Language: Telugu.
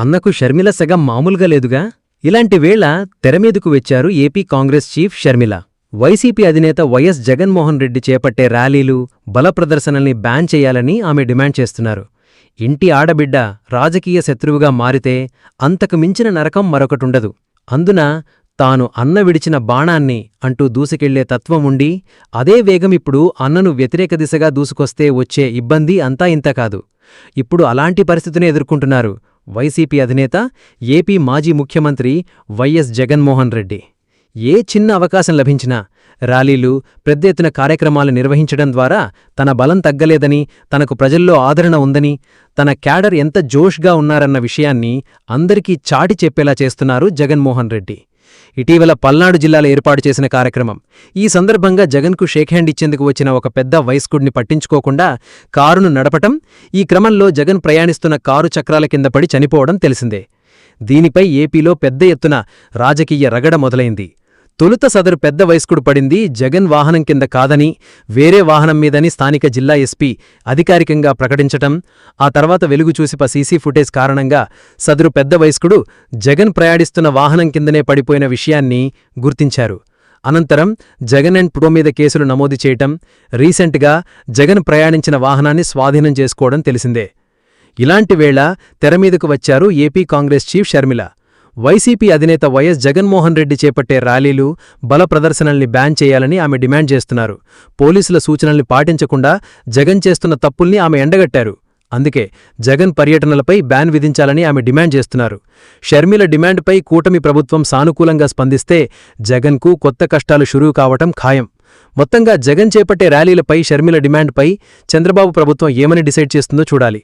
అన్నకు షర్మిల సగం మామూలుగా లేదుగా? ఇలాంటి వేళ తెరమీదకు వచ్చారు AP Congress chief Sharmila. YCP అధినేత వైఎస్ జగన్మోహన్ రెడ్డి చేపట్టే ర్యాలీలు బల ప్రదర్శనల్ని బ్యాన్ చేయాలని ఆమె డిమాండ్ చేస్తున్నారు. ఇంటి ఆడబిడ్డ రాజకీయ శత్రువుగా మారితే అంతకు మించిన నరకం మరొకటుండదు. అందున తాను అన్న విడిచిన బాణాన్ని అంటూ దూసుకెళ్ళే తత్వముండి అదే వేగం ఇప్పుడు అన్నను వ్యతిరేక దిశగా దూసుకొస్తే వచ్చే ఇబ్బంది అంతా ఇంత కాదు. ఇప్పుడు అలాంటి పరిస్థితిని ఎదుర్కొంటున్నారు వైసీపీ అధినేత ఏపీ మాజీ ముఖ్యమంత్రి వైఎస్ జగన్మోహన్ రెడ్డి. ఏ చిన్న అవకాశం లభించినా ర్యాలీలు పెద్ద ఎత్తున కార్యక్రమాలు నిర్వహించడం ద్వారా తన బలం తగ్గలేదని తనకు ప్రజల్లో ఆదరణ ఉందని తన క్యాడర్ ఎంత జోష్గా ఉన్నారన్న విషయాన్ని అందరికీ చాటి చెప్పేలా చేస్తున్నారు జగన్మోహన్ రెడ్డి. ఇటీవల పల్నాడు జిల్లాలో ఏర్పాటు చేసిన కార్యక్రమం. ఈ సందర్భంగా జగన్కు షేక్ హ్యాండ్ ఇచ్చేందుకు వచ్చిన ఒక పెద్ద వయస్కుడిని పట్టించుకోకుండా కారును నడపటం ఈ క్రమంలో జగన్ ప్రయాణిస్తున్న కారు చక్రాల కింద పడి చనిపోవడం తెలిసిందే. దీనిపై ఏపీలో పెద్ద ఎత్తున రాజకీయ రగడ మొదలైంది. తొలుత సదరు పెద్ద వయస్కుడు పడింది జగన్ వాహనం కింద కాదని వేరే వాహనం మీదని స్థానిక జిల్లా ఎస్పీ అధికారికంగా ప్రకటించటం ఆ తర్వాత వెలుగు చూసిప సీసీ ఫుటేజ్ కారణంగా సదరు పెద్ద వయస్కుడు జగన్ ప్రయాణిస్తున్న వాహనం కిందనే పడిపోయిన విషయాన్ని గుర్తించారు. అనంతరం జగన్ అండ్ పుటో మీద కేసులు నమోదు చేయటం రీసెంట్గా జగన్ ప్రయాణించిన వాహనాన్ని స్వాధీనం చేసుకోవడం తెలిసిందే. ఇలాంటి వేళ తెరమీదకు వచ్చారు AP Congress chief Sharmila. YCP అధినేత వైఎస్ జగన్మోహన్ రెడ్డి చేపట్టే ర్యాలీలు బల ప్రదర్శనల్ని బ్యాన్ చేయాలని ఆమె డిమాండ్ చేస్తున్నారు. పోలీసుల సూచనల్ని పాటించకుండా జగన్ చేస్తున్న తప్పుల్ని ఆమె ఎండగట్టారు. అందుకే జగన్ పర్యటనలపై బ్యాన్ విధించాలని ఆమె డిమాండ్ చేస్తున్నారు. షర్మిల డిమాండ్పై కూటమి ప్రభుత్వం సానుకూలంగా స్పందిస్తే జగన్కు కొత్త కష్టాలు షురూ కావటం ఖాయం. మొత్తంగా జగన్ చేపట్టే ర్యాలీలపై షర్మిల డిమాండ్పై చంద్రబాబు ప్రభుత్వం ఏమని డిసైడ్ చేస్తుందో చూడాలి.